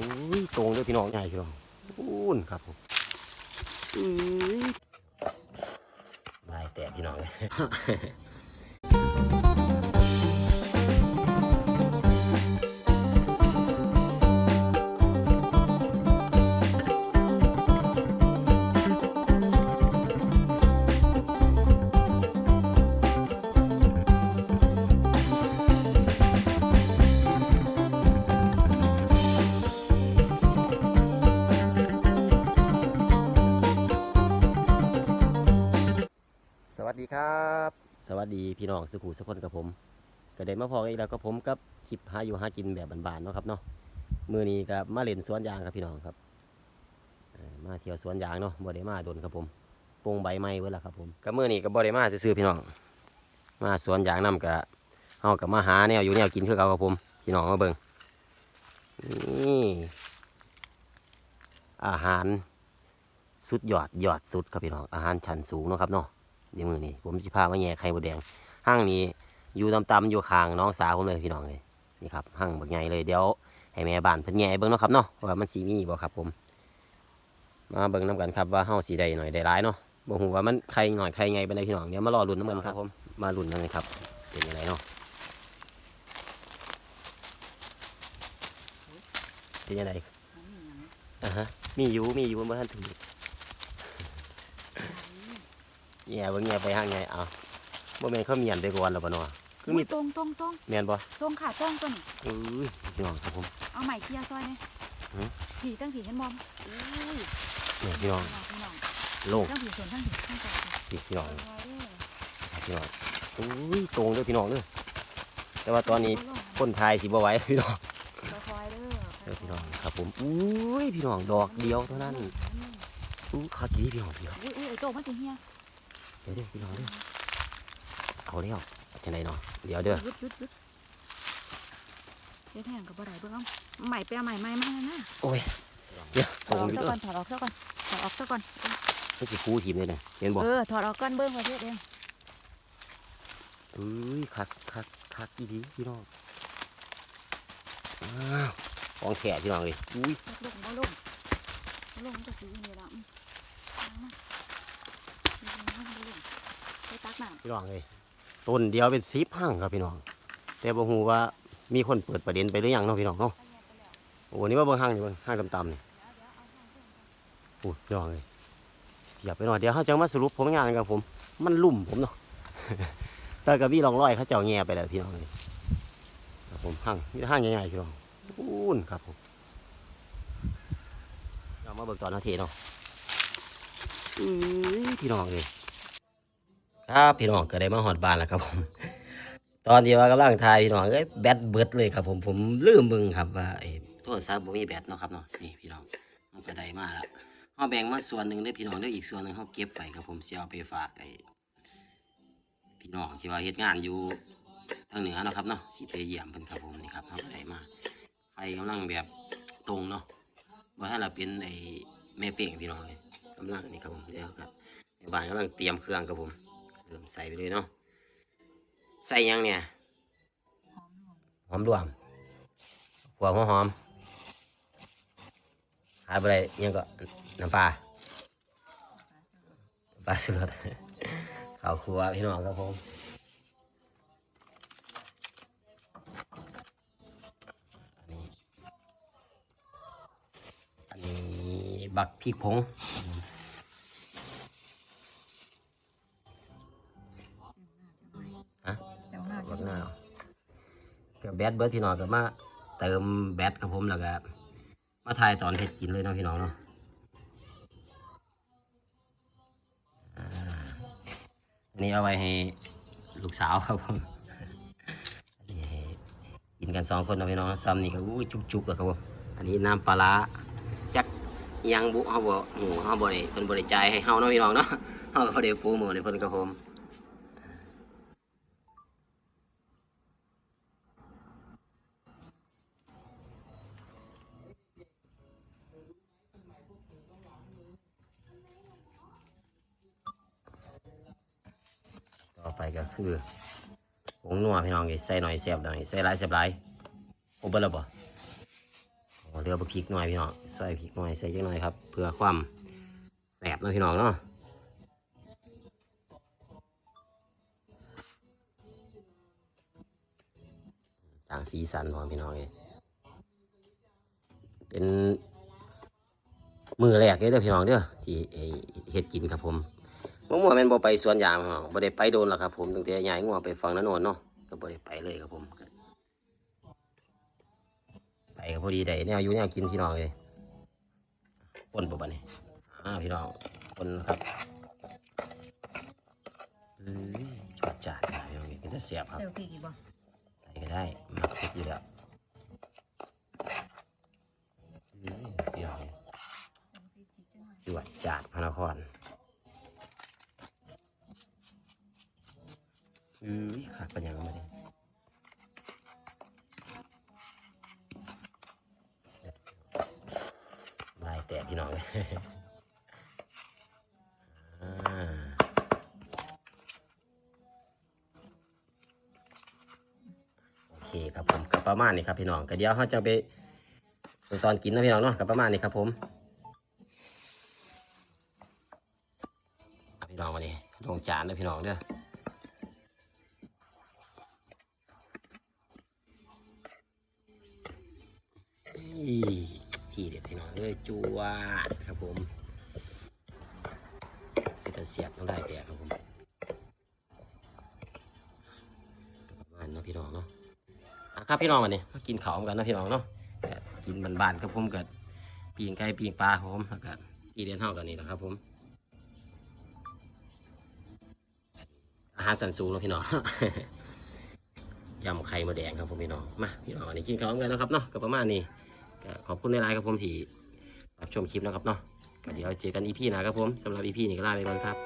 อุ้ยตรงเด้วยพี่น้องใหญ่พี่น้องอู้นครับผมอุ้ยลายแตกพี่น้องเลย ดีครับ สวัสดีพี่น้องสุขุสุคนกับผมก็ได้มาพอกันอีกแล้วกับผมกับคลิปหาอยู่หากินแบบบานๆเนาะครับเนาะมือนี้กับมาเล่นสวนยางครับพี่น้องครับมาเที่ยวสวนยางเนาะบ่ได้มาโดนครับผมปงใบไม้ไว้แล้วครับผมกับมือนี้ก็บ่ได้มาซื้อพี่น้อง มาสวนยางนํกับเฮากับมาหาแนวอยู่แนวกินคือเก่าครับผมพี่น้องมาเบิ่งนี่อาหารสุดยอดยอดสุดครับพี่น้องอาหารชั้นสูงเนาะครับเนาะ เดี๋ยวมือนี้ผมสิพามาแย่ไข่มดแดงห้างนี้อยู่ตำๆอยู่ข้างน้องสาวผมเลยพี่น้องเลยนี่ครับห้างบักใหญ่เลยเดี๋ยวให้แม่บ้านเพิ่นแย่เบิ่งเนาะครับเนาะว่ามันสีมีบ่ครับผม มาเบิ่งน้กันครับว่าเฮาสีใดหน่อยได้ร้ายเนาะบ่ฮู้ว่ามันไข่หน่อยไข่ไงเป็นไดพี่น้องเดี๋ยวมารอลุ้นน้ำกันครับผมมาลุ้นกันเลยครับ เป็นยังไงเนาะเป็นยังไงอ่าฮะมีอยู่มีอยู่บ่ทันถึง แย่เบิ่งแย่ไปห้างไงเอาบ่แม่นเขาเมียนไปก่อนแล้วบ่เนาะคือมีตรงตรงตรงแม่นบ่ตรงค่ะตรงตัวนี้อุ้ยพี่น้องครับผม เอาใหม่เคลียร์ซอยเนี่ยหือผีตั้งผีเห็นมอมอุ้ยเนี่ยพี่น้องพี่น้องโล่งตั้งผีส่วนตั้งผีตั้งใจค่ะพี่น้องซอยเด้อพี่น้องอุ้ยตรงเด้อพี่น้องเด้อแต่ว่าตอนนี้โล่งคนไทยสิบ่ไหวพี่น้องๆซอยเด้อเด้อพี่น้องครับผมอุ้ยพี่น้องดอกเดียวเท่านั้นอู้คากีพี่น้องพี่น้องอุ้ยอุ้ยไอ้โตมันสิเฮีย เดี๋ยวเด้อพี่น้องเด้อเอาแล้วจังไดเนาะเดี๋ยวเด้อยุดยุดยุดเดี๋ยวแทงกับบ่ได้เบิ่งเอาใหม่ไปเอาใหม่ใหม่มานะโอ้ยเดี๋ยวถตรอดงออกอยู่ซะเด้ก่ออนถอดออกซะก่อนถอดออกซะก่อนมันสิฟูทีมเลยเนี่ยเห็นบ่เออถอดออกก่อนเบิ่งประเทศเองอุ้ยคักคักคักอีดีพี่น้องอ้าวของแท้พี่น้องเลยอุ้ยลงบ่ลงบ่ลงมันก็สิอยู่นี่ล่ะอืมเอามาบ่ลงบ่ลงไปตักน้ำ พี่น้องเลยต้นเดียวเป็นสิบห้างครับพี่น้อง แต่บ่ฮู้ว่ามีคนเปิดประเด็นไปหรือยังเนาะพี่น้องเนาะโอ้นี่ว่าเบิ่งห้างนี่เบิ่งห้างต่ำๆนี่โอ้ยพี่น้องเลยอย่าไปหน่อยเดี๋ยวเขาจะมาสรุปผลงานกันผม มันลุ่มผมเนาะแต่กับพี่ลองร้อยเขาเจ้าแง่ไปแล้วพี่น้องเลยผมห้างนี่ห้างใหญ่ๆพี่น้องอู้นครับผมเรามาเบิกตอนนาทีเนาะอือพี่น้องเลย ครับพี่น้องก็ได้มาหอดบ้านแล้วครับผม ตอนที่ว่ากำลังถ่ายพี่น้องเอ้ยแบตเบิดเลยครับผมผมลืมมึงครับว่าไอ้โทรศัพท์บ่มีแบตเนาะครับเนาะนี่พี่น้องมันก็ได้มาแล้วเฮาแบ่งมาส่วนหนึ่งเด้พี่น้องเด้ออีกส่วนหนึ่งเฮาเก็บไปครับผมสิเอาไปฝากไอ้พี่น้องที่ว่าเฮ็ดงานอยู่ทางเหนือเนาะครับเนาะสิไปเยี่ยมเพิ่นครับผมนี่ครับเฮาก็ได้มาไฟกำลังแบบตรงเนาะบ่ทันละเป็นไอ้แม่เป้งพี่น้องเลยกำลังนี่ครับผมเดี๋ยวครับบ้านกำลังเตรียมเครื่องครับผม เริ่มใส่ไปเลยเนาะใส่ยังเนี่ยหอมรวมหัวหัวหอมหายไปเลยยังก็น้ำปลาปลาสุดข้าวครัวพี่น้องครับผมอันนี้อันนี้บักพริกผง แบตเบิร์ดพี่น้องกับมาเติมแบตกับผมแล้วก็มาถ่ายตอนเฮ็ดกินเลยเนาะพี่น้องเนาะอันนี้เอาไว้ให้ลูกสาวครับผมกินกันสองคนเนาะพี่น้องซ้ำนี่ก็อู้จุกๆแล้วครับผมอันนี้น้ำปลาร้าจักยังบุเฮาบ่หมูเฮาบ่ได้เพิ่นบ่ได้จ่ายให้เฮาเนาะพี่น้องเนาะเฮาก็บ่ได้ปูมือให้เพิ่นครับผม ไปก็คือผงนัวพี่น้องใส่หน่อยแซ่บหน่อยใส่หลายแซ่บหลายโอเบิ่แล้วบ่โอ้เรือบักพริกหน่อยพี่น้องใส่พริกหน่อยใส่จังหน่อยครับ เพื่อความแสบนะพี่น้องเนาะสร้างสีสันของพี่น้องเองเป็นมือแรกเลยเด้อพี่น้องเด้อที่เฮ็ดกินครับผม เมื่อวานแม่นบ่ไปสวนยางพี่น้องบ่ได้ไปโดนหรอกครับ ผมตั้งแต่ย้ายงัวไปฟังนันโนนเนาะก็บ่ได้ไปเลยครับผมไปก็พอดีได้แนวอยู่แนวกินพี่น้องเลยปนปะบะนี่อ่าพี่น้องปนครับเอ้ยชอดจัดนะพี่น้องนี่ก็จะเสียบครับเดี๋ยวพี่กี่บ่ใส่ก็ได้มักเผ็ดอยู่แล้วเอ้ยพี่น้องนี่จวดจาดพระนคร อือขาดปัญญามาดิลายแตกพี่น้องเลยโอเคครับผมกับประมาณนี้ครับพี่น้องก็เดี๋ยวเขาจะไปตอนกินนะพี่น้องเนาะกับประมาณนี้ครับผมอะพี่น้องวันนี้ลงจานนะพี่น้องเด้อ ที่เด็ดพี่น้องเอ้ยจวดครับผมเป็นเสียบต้องได้แตกครับผมประมาณเนาะพี่น้องเนาะอะครับพี่น้องวันนี้มากินข้าวกันนะพี่น้องเนาะกินบานๆครับผมกับปีงไก่ปีงปลาครับผมแล้วก็ที่เรียนเท่ากันนี่นะครับผมอาหารสันสูงเนาะพี่น้องยำไข่มดแดงครับผมพี่น้อง มาพี่น้องวันนี้กินข้าวกันนะครับเนาะก็ประมาณนี้ ขอบคุณในไลน์ครับผมที่รับชมคลิปนะครับเนาะก็เดี๋ยวเจอกันอีพีหนะครับผมสำหรับอีพีนี้ก็ลาไปก่อนครับ